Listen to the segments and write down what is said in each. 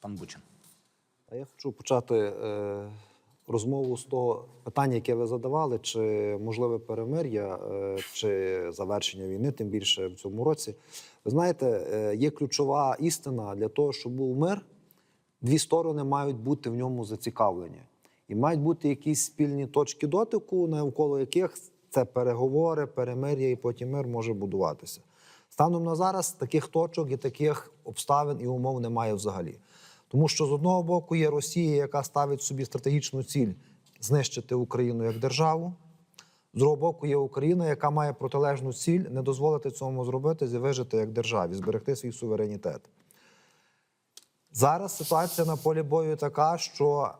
Пан Бучин. А я хочу почати е, розмову з того питання, яке ви задавали, чи можливе перемир'я, е, чи завершення війни, тим більше в цьому році. Ви знаєте, е, є ключова істина для того, щоб був мир, дві сторони мають бути в ньому зацікавлені. І мають бути якісь спільні точки дотику, навколо яких це переговори, перемир'я і потім мир може будуватися. Станом на зараз таких точок і таких обставин і умов немає взагалі. Тому що з одного боку є Росія, яка ставить собі стратегічну ціль знищити Україну як державу. З другого боку, є Україна, яка має протилежну ціль не дозволити цьому зробити, і вижити як державі, зберегти свій суверенітет. Зараз ситуація на полі бою така, що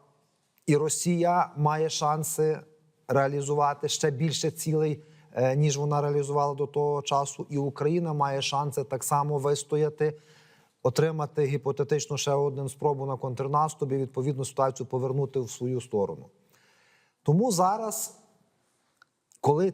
і Росія має шанси реалізувати ще більше цілей, е, ніж вона реалізувала до того часу, і Україна має шанси так само вистояти, отримати гіпотетично ще одну спробу на контрнаступ і відповідну ситуацію повернути в свою сторону. Тому зараз, коли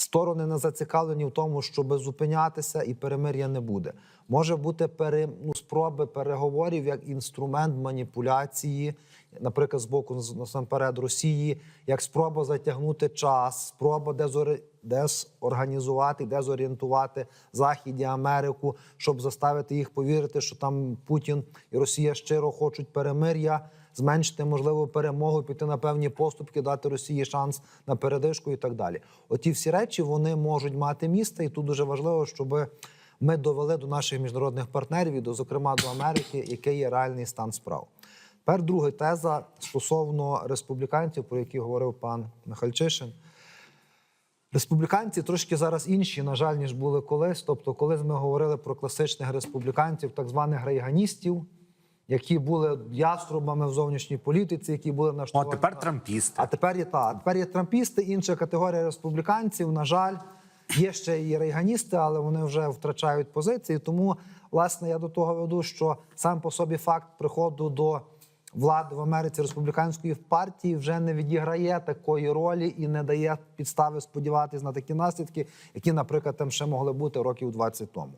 сторони не зацікавлені в тому, щоб зупинятися, і перемир'я не буде. Може бути пере, ну, спроби переговорів як інструмент маніпуляції, наприклад, з боку насамперед Росії, як спроба затягнути час, спроба дезори- дезорганізувати, дезорієнтувати Захід і Америку, щоб заставити їх повірити, що там Путін і Росія щиро хочуть перемир'я зменшити можливу перемогу, піти на певні поступки, дати Росії шанс на передишку і так далі. Оті всі речі вони можуть мати місце, і тут дуже важливо, щоб ми довели до наших міжнародних партнерів, і до зокрема до Америки, який є реальний стан справ. Тепер друга теза стосовно республіканців, про які говорив пан Михальчишин. Республіканці трошки зараз інші, на жаль, ніж були колись. Тобто, колись ми говорили про класичних республіканців, так званих рейганістів, які були яструбами в зовнішній політиці, які були Ну, а тепер трампісти. А тепер є та. Тепер є трампісти, інша категорія республіканців. На жаль, є ще і рейганісти, але вони вже втрачають позиції. Тому, власне, я до того веду, що сам по собі факт приходу до влади в Америці республіканської партії вже не відіграє такої ролі і не дає підстави сподіватися на такі наслідки, які, наприклад, там ще могли бути років 20 тому.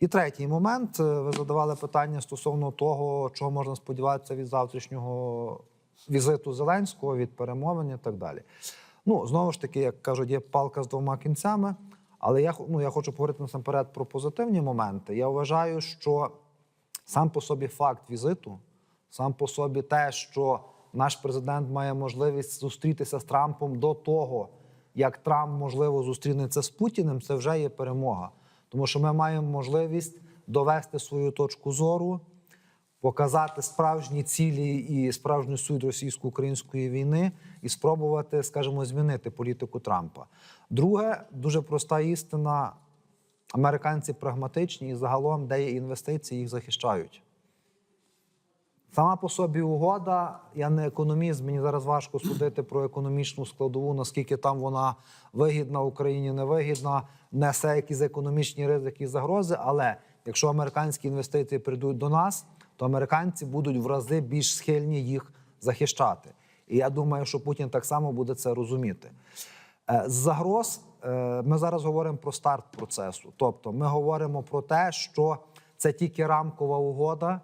І третій момент. Е, Ви задавали питання стосовно того, чого можна сподіватися від завтрашнього візиту Зеленського, від перемовин і так далі. Ну, знову ж таки, як кажуть, є палка з двома кінцями. Але я, ну, я хочу поговорити насамперед про позитивні моменти. Я вважаю, що сам по собі факт візиту, сам по собі те, що наш президент має можливість зустрітися з Трампом до того, як Трамп, можливо, зустрінеться з Путіним, це вже є перемога. Тому що ми маємо можливість довести свою точку зору, показати справжні цілі і справжню суть російсько-української війни і спробувати, скажімо, змінити політику Трампа. Друге, дуже проста істина: американці прагматичні і загалом, де є інвестиції, їх захищають. Сама по собі угода, я не економіст, мені зараз важко судити про економічну складову, наскільки там вона вигідна Україні, не вигідна, несе якісь економічні ризики і загрози. Але якщо американські інвестиції прийдуть до нас, то американці будуть в рази більш схильні їх захищати. І я думаю, що Путін так само буде це розуміти. Е, З загроз е, ми зараз говоримо про старт процесу. Тобто, ми говоримо про те, що це тільки рамкова угода.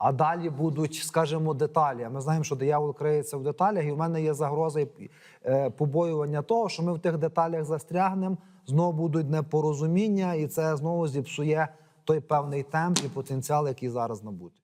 А далі будуть, скажімо, деталі. А Ми знаємо, що диявол криється в деталях, і в мене є загроза і е, побоювання того, що ми в тих деталях застрягнемо, знову будуть непорозуміння, і це знову зіпсує той певний темп і потенціал, який зараз набутий.